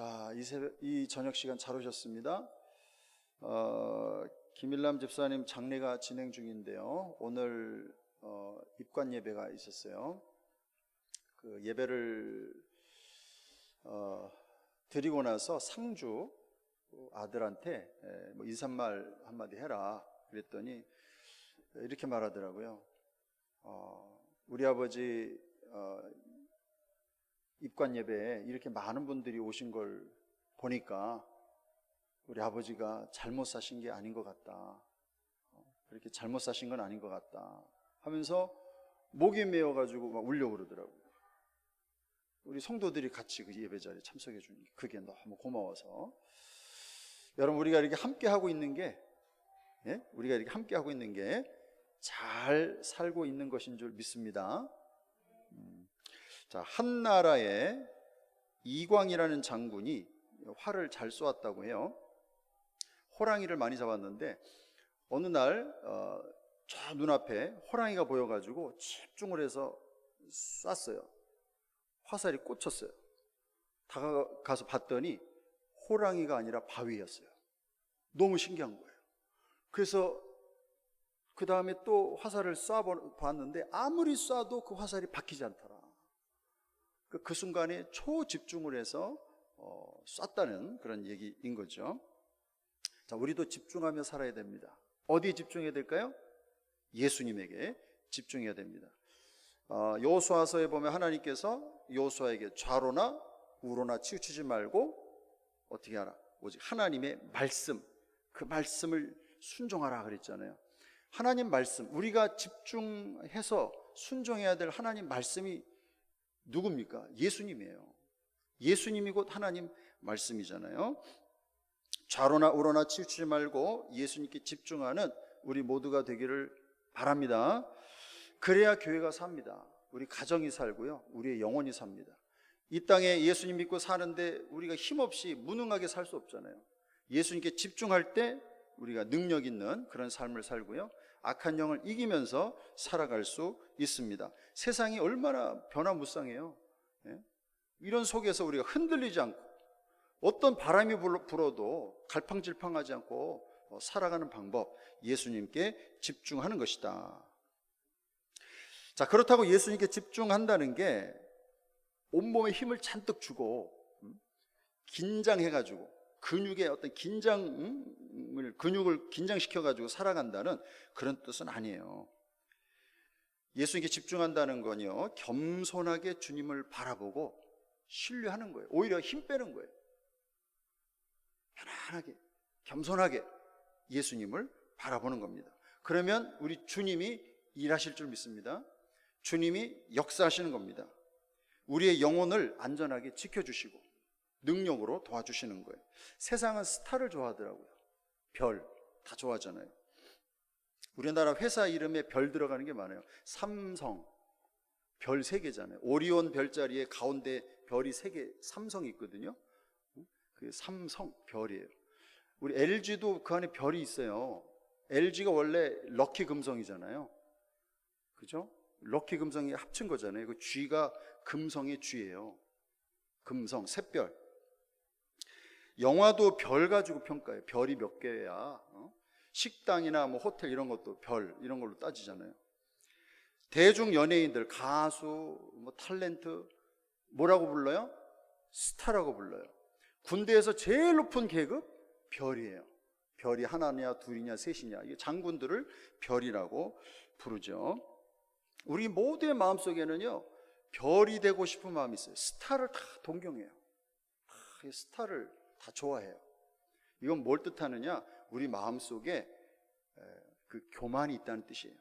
자, 이, 새벽, 이 저녁 시간 잘 오셨습니다. 어, 김일남 집사님 장례가 진행 중인데요. 오늘 어, 입관 예배가 있었어요. 그 예배를 어, 드리고 나서 상주 아들한테 에, 뭐 인사말 한마디 해라 그랬더니 이렇게 말하더라고요. 어, 우리 아버지 어, 입관 예배에 이렇게 많은 분들이 오신 걸 보니까 우리 아버지가 잘못 사신 게 아닌 것 같다. 어, 그렇게 잘못 사신 건 아닌 것 같다. 하면서 목이 메어가지고 막 울려 그러더라고요. 우리 성도들이 같이 그 예배 자리에 참석해 주니까 그게 너무 고마워서 여러분 우리가 이렇게 함께 하고 있는 게 예? 우리가 이렇게 함께 하고 있는 게 잘 살고 있는 것인 줄 믿습니다. 음. 자, 한 나라에 이광이라는 장군이 활을 잘 쏘았다고 해요. 호랑이를 많이 잡았는데 어느 날 어, 저 눈앞에 호랑이가 보여가지고 집중을 해서 쐈어요. 화살이 꽂혔어요. 다가가서 봤더니 호랑이가 아니라 바위였어요. 너무 신기한 거예요. 그래서 그 다음에 또 화살을 쏴봤는데 아무리 쏴도 그 화살이 바뀌지 않더라. 그, 그 순간에 초집중을 해서 어, 쐈다는 그런 얘기인 거죠. 자, 우리도 집중하며 살아야 됩니다. 어디에 집중해야 될까요? 예수님에게 집중해야 됩니다. 어, 여호수아서에 보면 하나님께서 여호수아에게 좌로나 우로나 치우치지 말고 어떻게 하라? 오직 하나님의 말씀, 그 말씀을 순종하라 그랬잖아요. 하나님 말씀, 우리가 집중해서 순종해야 될 하나님 말씀이 누굽니까? 예수님이에요. 예수님이 곧 하나님 말씀이잖아요. 좌로나 우로나 치우치지 말고 예수님께 집중하는 우리 모두가 되기를 바랍니다. 그래야 교회가 삽니다. 우리 가정이 살고요. 우리의 영혼이 삽니다. 이 땅에 예수님 믿고 사는데 우리가 힘없이 무능하게 살 수 없잖아요. 예수님께 집중할 때 우리가 능력 있는 그런 삶을 살고요. 악한 영을 이기면서 살아갈 수 있습니다. 세상이 얼마나 변화무쌍해요. 예? 이런 속에서 우리가 흔들리지 않고 어떤 바람이 불어도 갈팡질팡하지 않고 어, 살아가는 방법 예수님께 집중하는 것이다. 자 그렇다고 예수님께 집중한다는 게 온몸에 힘을 잔뜩 주고 음, 긴장해가지고 근육의 어떤 긴장을 근육을 긴장시켜 가지고 살아간다는 그런 뜻은 아니에요. 예수님께 집중한다는 건요 겸손하게 주님을 바라보고 신뢰하는 거예요. 오히려 힘 빼는 거예요. 편안하게 겸손하게 예수님을 바라보는 겁니다. 그러면 우리 주님이 일하실 줄 믿습니다. 주님이 역사하시는 겁니다. 우리의 영혼을 안전하게 지켜주시고 능력으로 도와주시는 거예요. 세상은 스타를 좋아하더라고요. 별, 다 좋아하잖아요. 우리나라 회사 이름에 별 들어가는 게 많아요. 삼성, 별세 개잖아요. 오리온 별자리에 가운데 별이 세 개, 삼성이 있거든요. 그 삼성, 별이에요. 우리 LG도 그 안에 별이 있어요. LG가 원래 럭키 금성이잖아요. 그죠? 럭키 금성이 합친 거잖아요. 그 G가 금성의 G예요. 금성, 샛별. 영화도 별 가지고 평가해요. 별이 몇 개야. 어? 식당이나 뭐 호텔 이런 것도 별 이런 걸로 따지잖아요. 대중 연예인들 가수, 뭐 탤런트 뭐라고 불러요? 스타라고 불러요. 군대에서 제일 높은 계급 별이에요. 별이 하나냐, 둘이냐, 셋이냐. 이게 장군들을 별이라고 부르죠. 우리 모두의 마음 속에는요 별이 되고 싶은 마음이 있어요. 스타를 다 동경해요. 다 스타를 다 좋아해요. 이건 뭘 뜻하느냐? 우리 마음 속에 그 교만이 있다는 뜻이에요.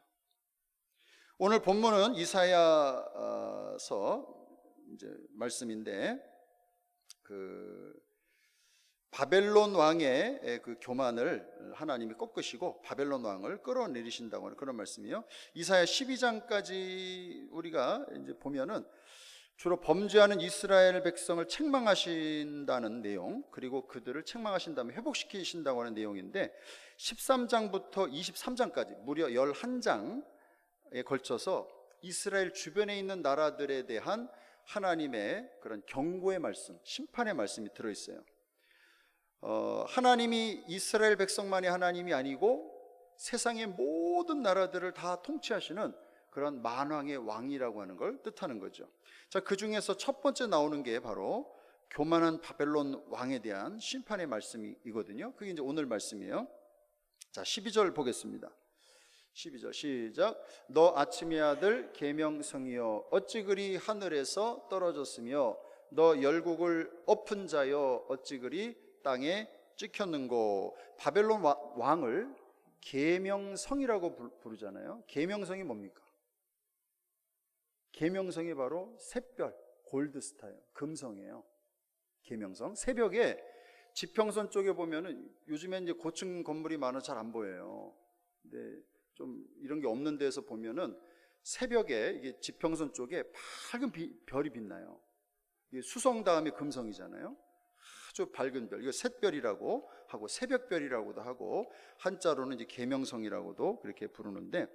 오늘 본문은 이사야서 이제 말씀인데 그 바벨론 왕의 그 교만을 하나님이 꺾으시고 바벨론 왕을 끌어내리신다고 하는 그런 말씀이에요. 이사야 12장까지 우리가 이제 보면은 주로 범죄하는 이스라엘 백성을 책망하신다는 내용, 그리고 그들을 책망하신 다음에 회복시키신다고 하는 내용인데 13장부터 23장까지 무려 11장에 걸쳐서 이스라엘 주변에 있는 나라들에 대한 하나님의 그런 경고의 말씀, 심판의 말씀이 들어 있어요. 어, 하나님이 이스라엘 백성만의 하나님이 아니고 세상의 모든 나라들을 다 통치하시는 그런 만왕의 왕이라고 하는 걸 뜻하는 거죠. 자, 그 중에서 첫 번째 나오는 게 바로 교만한 바벨론 왕에 대한 심판의 말씀이거든요. 그게 이제 오늘 말씀이에요. 자, 12절 보겠습니다. 12절 시작. 너 아침의 아들 계명성이여 어찌 그리 하늘에서 떨어졌으며 너 열국을 엎은 자여 어찌 그리 땅에 찍혔는고 바벨론 와- 왕을 계명성이라고 부- 부르잖아요. 계명성이 뭡니까? 계명성이 바로 샛별, 골드스타예요. 금성이에요. 계명성. 새벽에 지평선 쪽에 보면은 요즘에 이제 고층 건물이 많아 잘 안 보여요. 근데 좀 이런 게 없는 데서 보면은 새벽에 이게 지평선 쪽에 밝은 비- 별이 빛나요. 이게 수성 다음에 금성이잖아요. 아주 밝은 별, 이거 샛별이라고 하고 새벽별이라고도 하고 한자로는 이제 계명성이라고도 그렇게 부르는데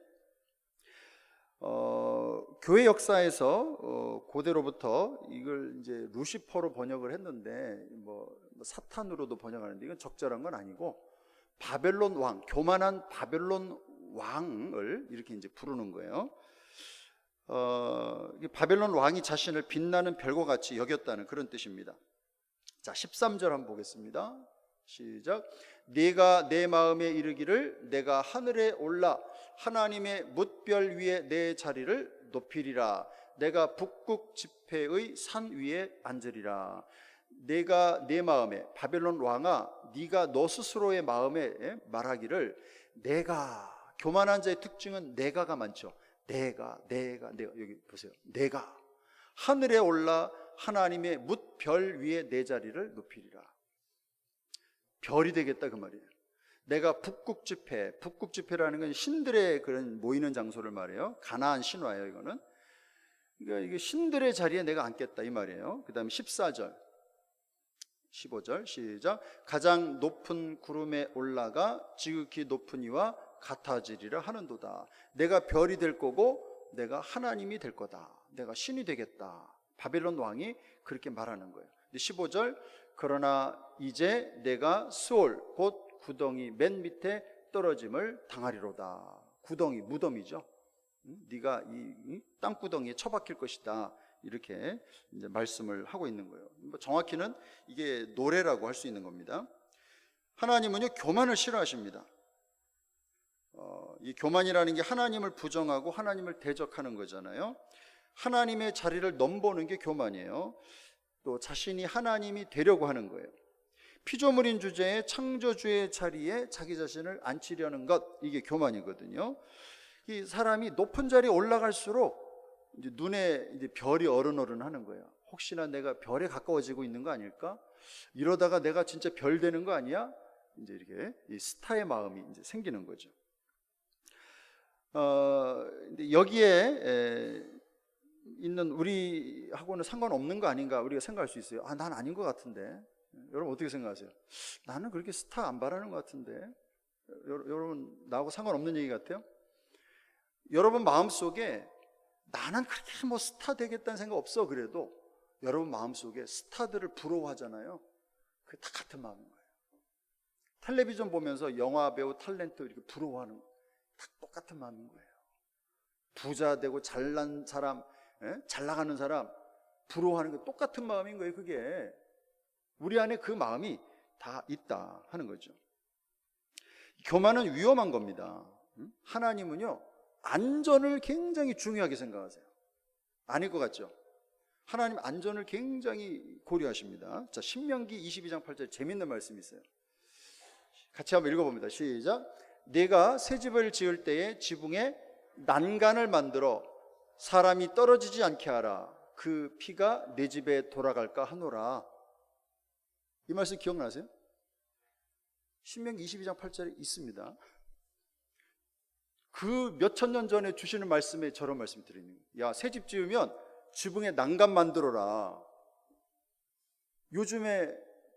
어, 교회 역사에서 어, 고대로부터 이걸 이제 루시퍼로 번역을 했는데 뭐, 뭐 사탄으로도 번역하는데 이건 적절한 건 아니고 바벨론 왕, 교만한 바벨론 왕을 이렇게 이제 부르는 거예요. 어, 이 바벨론 왕이 자신을 빛나는 별과 같이 여겼다는 그런 뜻입니다. 자, 13절 한번 보겠습니다. 시작. 네가 내 마음에 이르기를 내가 하늘에 올라 하나님의 뭇별 위에 내 자리를 높이리라. 내가 북극 지폐의 산 위에 앉으리라. 내가 내 마음에 바벨론 왕아 네가 너 스스로의 마음에 말하기를 내가 교만한 자의 특징은 내가가 많죠. 내가 내가 내가 여기 보세요. 내가 하늘에 올라 하나님의 뭇별 위에 내 자리를 높이리라. 별이 되겠다 그 말이에요. 내가 북극 집회, 북극 집회라는 건 신들의 그런 모이는 장소를 말해요. 가나안 신화예요, 이거는. 그러니까 이게 신들의 자리에 내가 앉겠다 이 말이에요. 그다음에 14절. 15절 시작 가장 높은 구름에 올라가 지극히 높은 이와 같아지리라 하는도다 내가 별이 될 거고 내가 하나님이 될 거다 내가 신이 되겠다 바벨론 왕이 그렇게 말하는 거예요 15절 그러나 이제 내가 수올 곧 구덩이 맨 밑에 떨어짐을 당하리로다 구덩이 무덤이죠 응? 네가 이, 이 땅구덩이에 처박힐 것이다 이렇게 이제 말씀을 하고 있는 거예요. 뭐 정확히는 이게 노래라고 할 수 있는 겁니다. 하나님은요 교만을 싫어하십니다. 어, 이 교만이라는 게 하나님을 부정하고 하나님을 대적하는 거잖아요. 하나님의 자리를 넘보는 게 교만이에요. 또 자신이 하나님이 되려고 하는 거예요. 피조물인 주제에 창조주의 자리에 자기 자신을 앉히려는 것 이게 교만이거든요. 이 사람이 높은 자리에 올라갈수록 이제 눈에 이제 별이 어른어른 하는 거예요. 혹시나 내가 별에 가까워지고 있는 거 아닐까? 이러다가 내가 진짜 별 되는 거 아니야? 이제 이렇게 이 스타의 마음이 이제 생기는 거죠. 어, 여기에 에, 있는 우리하고는 상관없는 거 아닌가 우리가 생각할 수 있어요. 아, 난 아닌 것 같은데. 여러분 어떻게 생각하세요? 나는 그렇게 스타 안 바라는 것 같은데. 여- 여러분 나하고 상관없는 얘기 같아요? 여러분 마음 속에 나는 그렇게 뭐 스타 되겠다는 생각 없어 그래도 여러분 마음속에 스타들을 부러워하잖아요. 그게 다 같은 마음인 거예요. 텔레비전 보면서 영화 배우 탤런트 이렇게 부러워하는 거 다 똑같은 마음인 거예요. 부자 되고 잘난 사람, 예? 잘 나가는 사람 부러워하는 게 똑같은 마음인 거예요. 그게 우리 안에 그 마음이 다 있다 하는 거죠. 교만은 위험한 겁니다. 음? 하나님은요 안전을 굉장히 중요하게 생각하세요. 아닐 것 같죠? 하나님 안전을 굉장히 고려하십니다. 자, 신명기 22장 8절 재밌는 말씀이 있어요. 같이 한번 읽어봅니다. 시작. 내가 새 집을 지을 때에 지붕에 난간을 만들어 사람이 떨어지지 않게 하라. 그 피가 내 집에 돌아갈까 하노라. 이 말씀 기억나세요? 신명기 22장 8절에 있습니다. 그 몇천 년 전에 주시는 말씀에 저런 말씀이 들어있는 거예요. 야, 새 집 지으면 지붕에 난간 만들어라. 요즘에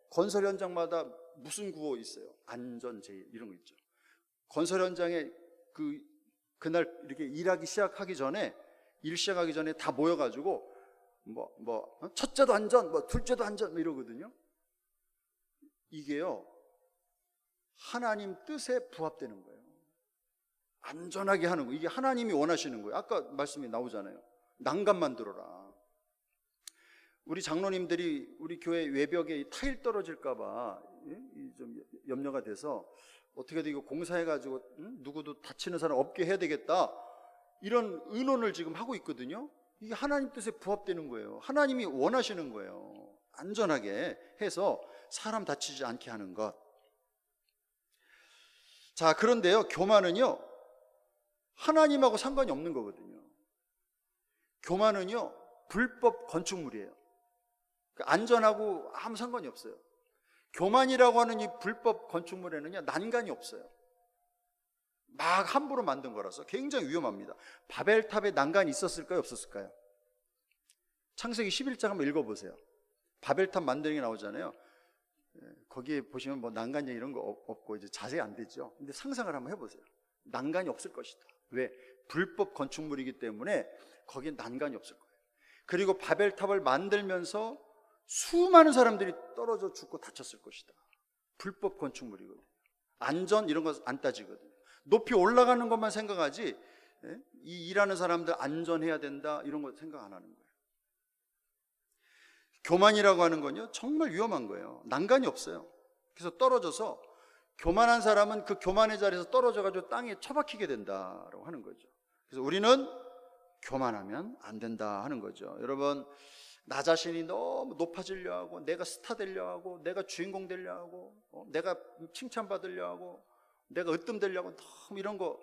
건설 현장마다 무슨 구호 있어요? 안전 제일 이런 거 있죠. 건설 현장에 그 그날 이렇게 일하기 시작하기 전에 일 시작하기 전에 다 모여가지고 뭐, 뭐, 어? 첫째도 안전, 뭐, 둘째도 안전, 뭐 이러거든요. 이게요, 하나님 뜻에 부합되는 거예요. 안전하게 하는 거. 이게 하나님이 원하시는 거예요. 아까 말씀이 나오잖아요. 난간 만들어라. 우리 장로님들이 우리 교회 외벽에 타일 떨어질까봐 예? 이좀 염려가 돼서 어떻게든 이거 공사해가지고 응? 누구도 다치는 사람 없게 해야 되겠다. 이런 의논을 지금 하고 있거든요. 이게 하나님 뜻에 부합되는 거예요. 하나님이 원하시는 거예요. 안전하게 해서 사람 다치지 않게 하는 것. 자, 그런데요, 교만은요, 하나님하고 상관이 없는 거거든요. 교만은요, 불법 건축물이에요. 그 안전하고 아무 상관이 없어요. 교만이라고 하는 이 불법 건축물에는요, 난간이 없어요. 막 함부로 만든 거라서 굉장히 위험합니다. 바벨탑에 난간이 있었을까요? 없었을까요? 창세기 11장 한번 읽어보세요. 바벨탑 만드는 게 나오잖아요. 예, 거기에 보시면 뭐 난간 이런 거 없- 없고 이제 자세히 안 되죠. 근데 상상을 한번 해보세요. 난간이 없을 것이다. 왜? 불법 건축물이기 때문에 거기에 난간이 없을 거예요. 그리고 바벨탑을 만들면서 수많은 사람들이 떨어져 죽고 다쳤을 것이다. 불법 건축물이거든요. 안전 이런 거 안 따지거든요. 높이 올라가는 것만 생각하지 예? 이 일하는 사람들 안전해야 된다 이런 거 생각 안 하는 거예요. 교만이라고 하는 건요 정말 위험한 거예요. 난간이 없어요. 그래서 떨어져서 교만한 사람은 그 교만의 자리에서 떨어져 가지고 땅에 처박히게 된다라고 하는 거죠. 그래서 우리는 교만하면 안 된다 하는 거죠. 여러분 나 자신이 너무 높아지려 하고 내가 스타 되려 하고 내가 주인공 되려 하고 어, 내가 칭찬받으려 하고 내가 으뜸 되려 하고 너무 이런 거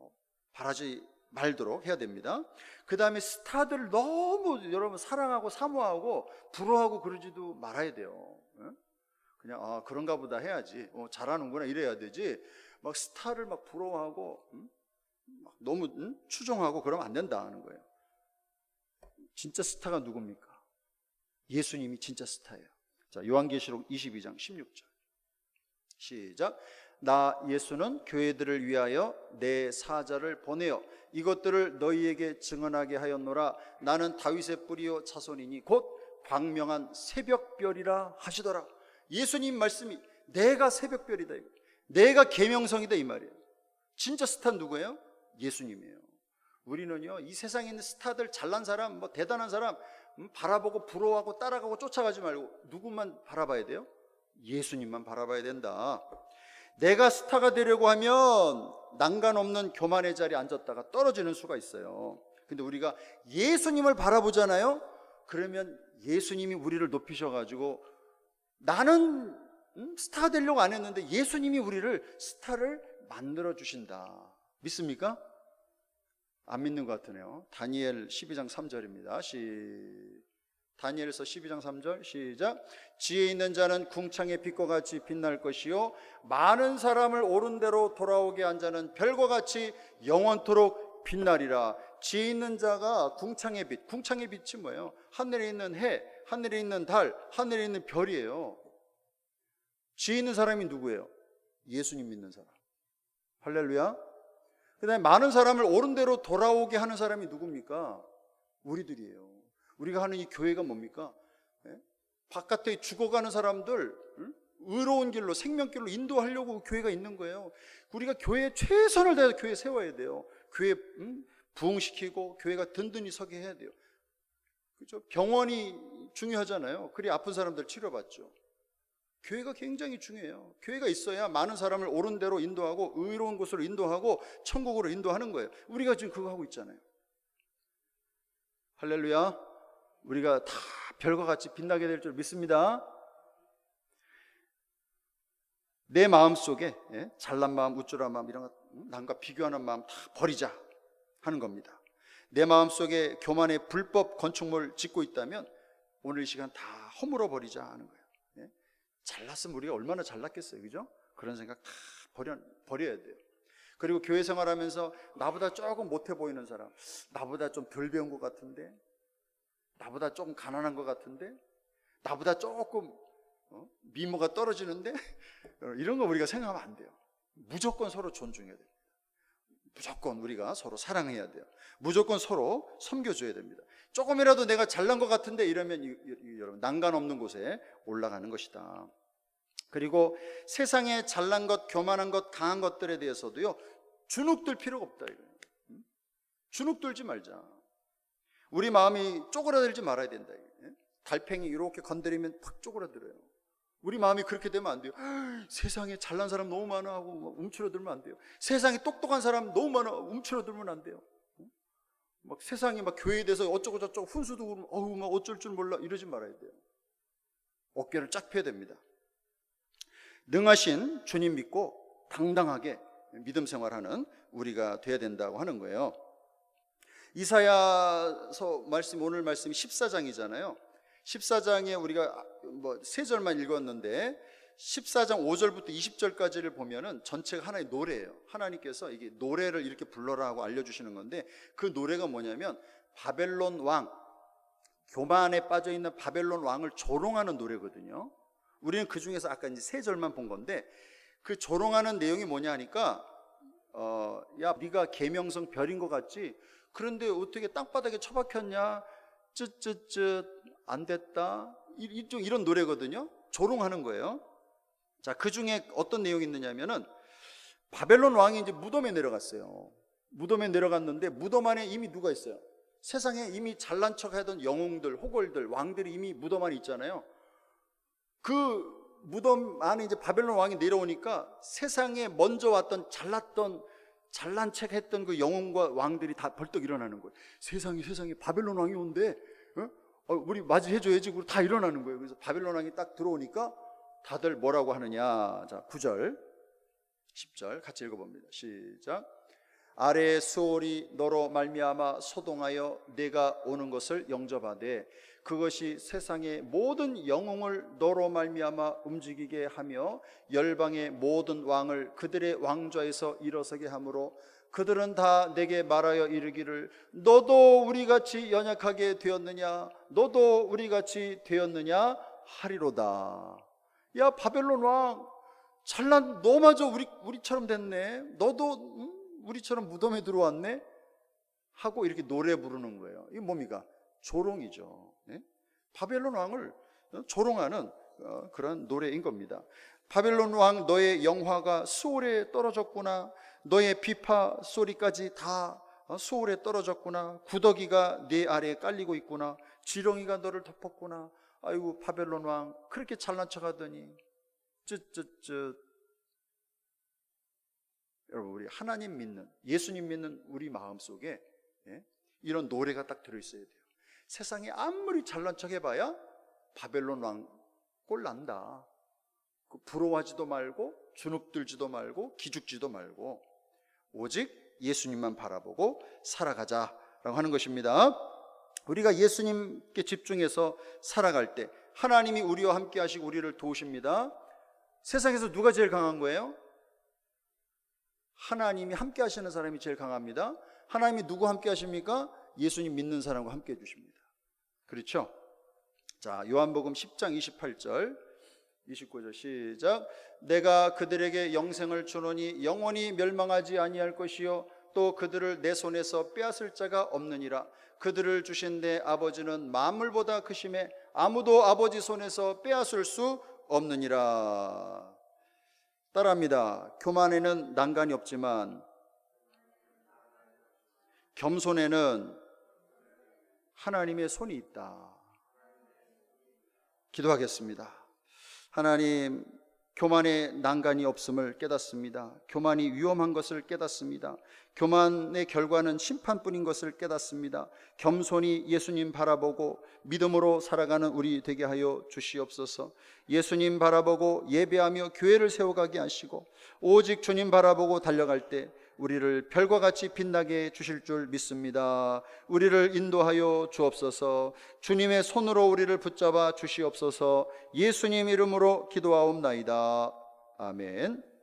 어, 바라지 말도록 해야 됩니다. 그 다음에 스타들 너무 여러분 사랑하고 사모하고 부러워하고 그러지도 말아야 돼요. 예? 그냥 아 그런가 보다 해야지 어, 잘하는구나 이래야 되지 막 스타를 막 부러워하고 음? 막 너무 음? 추종하고 그러면 안 된다 하는 거예요. 진짜 스타가 누굽니까? 예수님이 진짜 스타예요. 자, 요한계시록 22장 16절. 시작. 나 예수는 교회들을 위하여 내 사자를 보내어 이것들을 너희에게 증언하게 하였노라. 나는 다윗의 뿌리요 자손이니 곧 광명한 새벽별이라 하시더라. 예수님 말씀이 내가 새벽별이다. 내가 계명성이다 이 말이에요. 진짜 스타 누구예요? 예수님이에요. 우리는요 이 세상에 있는 스타들 잘난 사람 뭐 대단한 사람 음, 바라보고 부러워하고 따라가고 쫓아가지 말고 누구만 바라봐야 돼요? 예수님만 바라봐야 된다. 내가 스타가 되려고 하면 난간 없는 교만의 자리에 앉았다가 떨어지는 수가 있어요. 근데 우리가 예수님을 바라보잖아요. 그러면 예수님이 우리를 높이셔가지고 나는 음, 스타 되려고 안 했는데 예수님이 우리를 스타를 만들어 주신다. 믿습니까? 안 믿는 것 같으네요. 다니엘 12장 3절입니다. 시 다니엘서 12장 3절 시작 지혜 있는 자는 궁창의 빛과 같이 빛날 것이요 많은 사람을 옳은 대로 돌아오게 한 자는 별과 같이 영원토록 빛나리라 지혜 있는 자가 궁창의 빛 궁창의 빛이 뭐예요? 하늘에 있는 해 하늘에 있는 달 하늘에 있는 별이에요 지혜 있는 사람이 누구예요? 예수님 믿는 사람 할렐루야 그 다음에 많은 사람을 옳은 대로 돌아오게 하는 사람이 누굽니까? 우리들이에요. 우리가 하는 이 교회가 뭡니까? 예? 바깥에 죽어가는 사람들, 응? 의로운 길로, 생명길로 인도하려고 교회가 있는 거예요. 우리가 교회에 최선을 다해서 교회 세워야 돼요. 교회 응? 부흥시키고 교회가 든든히 서게 해야 돼요. 그죠? 병원이 중요하잖아요. 그리 아픈 사람들 치료받죠. 교회가 굉장히 중요해요. 교회가 있어야 많은 사람을 옳은 대로 인도하고 의로운 곳으로 인도하고 천국으로 인도하는 거예요. 우리가 지금 그거 하고 있잖아요. 할렐루야. 우리가 다 별과 같이 빛나게 될 줄 믿습니다. 내 마음 속에 예? 잘난 마음, 우쭐한 마음 이런 거 음, 남과 비교하는 마음 다 버리자 하는 겁니다. 내 마음 속에 교만의 불법 건축물 짓고 있다면 오늘 이 시간 다 허물어 버리자 하는 거예요. 예? 잘났으면 우리가 얼마나 잘났겠어요, 그죠? 그런 생각 다 버려 버려야 돼요. 그리고 교회 생활하면서 나보다 조금 못해 보이는 사람, 나보다 좀 덜 배운 것 같은데, 나보다 조금 가난한 것 같은데, 나보다 조금 어? 미모가 떨어지는데 이런 거 우리가 생각하면 안 돼요. 무조건 서로 존중해야 됩니다. 무조건 우리가 서로 사랑해야 돼요. 무조건 서로 섬겨줘야 됩니다. 조금이라도 내가 잘난 것 같은데 이러면 여러분 난간 없는 곳에 올라가는 것이다. 그리고 세상에 잘난 것, 교만한 것, 강한 것들에 대해서도요 주눅들 필요가 없다. 이거예요. 음? 주눅들지 말자. 우리 마음이 쪼그라들지 말아야 된다. 이거예요. 달팽이 이렇게 건드리면 팍 쪼그라들어요. 우리 마음이 그렇게 되면 안 돼요. 세상에 잘난 사람 너무 많아 하고 막 움츠러들면 안 돼요. 세상에 똑똑한 사람 너무 많아 움츠러들면 안 돼요. 막 세상에 막 교회에 대해서 어쩌고 저쩌고 훈수도 그러면 어우 막 어쩔 줄 몰라 이러지 말아야 돼요. 어깨를 쫙 펴야 됩니다. 능하신 주님 믿고 당당하게 믿음 생활하는 우리가 돼야 된다고 하는 거예요. 이사야서 말씀 오늘 말씀이 14장이잖아요. 14장에 우리가 뭐 세 절만 읽었는데 14장 5절부터 20절까지를 보면은 전체가 하나의 노래예요. 하나님께서 이게 노래를 이렇게 불러라 하고 알려 주시는 건데 그 노래가 뭐냐면 바벨론 왕 교만에 빠져 있는 바벨론 왕을 조롱하는 노래거든요. 우리는 그 중에서 아까 이제 세 절만 본 건데 그 조롱하는 내용이 뭐냐 하니까 어, 야 네가 계명성 별인 것 같지? 그런데 어떻게 땅바닥에 처박혔냐? 쯧쯧쯧 안 됐다. 이- 이쪽 이런 노래거든요. 조롱하는 거예요. 자, 그 중에 어떤 내용이 있느냐면은 바벨론 왕이 이제 무덤에 내려갔어요. 무덤에 내려갔는데 무덤 안에 이미 누가 있어요? 세상에 이미 잘난 척 하던 영웅들, 호걸들, 왕들이 이미 무덤 안에 있잖아요. 그 무덤 안에 이제 바벨론 왕이 내려오니까 세상에 먼저 왔던 잘났던 잘난 척 했던 그 영웅과 왕들이 다 벌떡 일어나는 거예요. 세상에 세상에 바벨론 왕이 온대. 어? 어, 우리 맞이해줘야지. 그리고 다 일어나는 거예요. 그래서 바벨론 왕이 딱 들어오니까 다들 뭐라고 하느냐. 자, 9절, 10절 같이 읽어봅니다. 시작. 아래의 수월이 너로 말미암아 소동하여 내가 오는 것을 영접하되 그것이 세상의 모든 영웅을 너로 말미암아 움직이게 하며 열방의 모든 왕을 그들의 왕좌에서 일어서게 하므로 그들은 다 내게 말하여 이르기를 너도 우리 같이 연약하게 되었느냐? 너도 우리 같이 되었느냐? 하리로다 야 바벨론 왕 잘난 너마저 우리 우리처럼 됐네. 너도 응? 우리처럼 무덤에 들어왔네? 하고 이렇게 노래 부르는 거예요. 이 뭡니까 조롱이죠. 예? 바벨론 왕을 어, 조롱하는 어, 그런 노래인 겁니다. 바벨론 왕 너의 영화가 수월에 떨어졌구나. 너의 비파 소리까지 다 어, 수월에 떨어졌구나. 구더기가 네 아래에 깔리고 있구나. 지렁이가 너를 덮었구나. 아이고 바벨론 왕 그렇게 잘난 척하더니. 쯧쯧쯧. 여러분 우리 하나님 믿는 예수님 믿는 우리 마음 속에 예? 이런 노래가 딱 들어 있어야 돼요. 세상에 아무리 잘난 척 해봐야 바벨론 왕 꼴 난다. 그 부러워하지도 말고 주눅들지도 말고 기죽지도 말고 오직 예수님만 바라보고 살아가자라고 하는 것입니다. 우리가 예수님께 집중해서 살아갈 때 하나님이 우리와 함께 하시고 우리를 도우십니다. 세상에서 누가 제일 강한 거예요? 하나님이 함께 하시는 사람이 제일 강합니다. 하나님이 누구 함께 하십니까? 예수님 믿는 사람과 함께 해 주십니다. 그렇죠? 자, 요한복음 10장 28절 29절 시작. 내가 그들에게 영생을 주노니 영원히 멸망하지 아니할 것이요 또 그들을 내 손에서 빼앗을 자가 없느니라. 그들을 주신 내 아버지는 만물보다 크심에 아무도 아버지 손에서 빼앗을 수 없느니라. 따라합니다. 교만에는 난간이 없지만 겸손에는 하나님의 손이 있다 기도하겠습니다. 하나님, 교만의 난간이 없음을 깨닫습니다. 교만이 위험한 것을 깨닫습니다. 교만의 결과는 심판뿐인 것을 깨닫습니다. 겸손히 예수님 바라보고 믿음으로 살아가는 우리 되게 하여 주시옵소서. 예수님 바라보고 예배하며 교회를 세워가게 하시고 오직 주님 바라보고 달려갈 때 우리를 별과 같이 빛나게 주실 줄 믿습니다. 우리를 인도하여 주옵소서. 주님의 손으로 우리를 붙잡아 주시옵소서. 예수님 이름으로 기도하옵나이다. 아멘.